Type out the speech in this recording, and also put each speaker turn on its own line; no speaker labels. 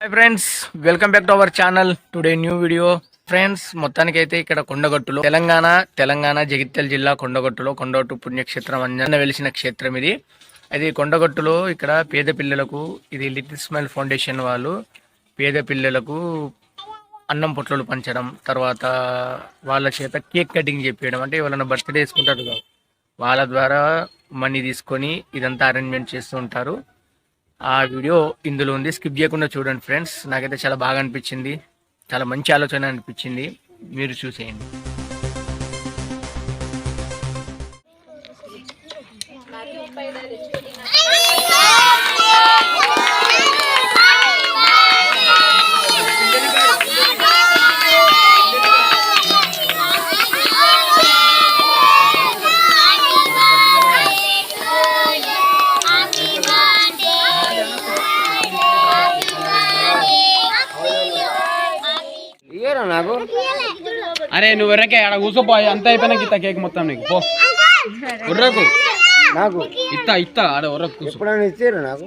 Hi friends welcome back to our channel today new video friends మొత్తానికైతే ఇక్కడ కొండగట్టులో తెలంగాణ తెలంగాణ జగిత్యాల జిల్లా కొండగట్టులో కొండగట్టు పుణ్యక్షేత్రం అంజన వెలిసిన క్షేత్రం ఇది. అది కొండగట్టులో ఇక్కడ పేద పిల్లలకు ఇది లిటిల్ స్మైల్ ఫౌండేషన్ వాళ్ళు పేద పిల్లలకు అన్నం పొట్లలు పంచడం తర్వాత వాళ్ళ చేత కేక్ కటింగ్ చెప్పేయడం అంటే ఎవరైనా బర్త్డే వేసుకుంటారు కదా వాళ్ళ ద్వారా మనీ తీసుకొని ఇదంతా అరేంజ్మెంట్ చేస్తూ ఉంటారు. ఆ వీడియో ఇందులో ఉంది. స్కిప్ చేయకుండా చూడండి ఫ్రెండ్స్. నాకైతే చాలా బాగా అనిపించింది. చాలా మంచి ఆలోచన అనిపించింది. మీరు చూసేయండి.
ఇయ్యరా నాకు?
అరే నువ్వు ఎర్రకే ఆడ కూర్చోపో అంత అయిపోయినాక ఇత్త కేక్ మొత్తం నీకు. పో. ఉర్రకు.
నాకు?
ఇత్త ఇత్త ఆడ ఉర్రకు
ఎప్పుడైనా ఇచ్చారు నాకు?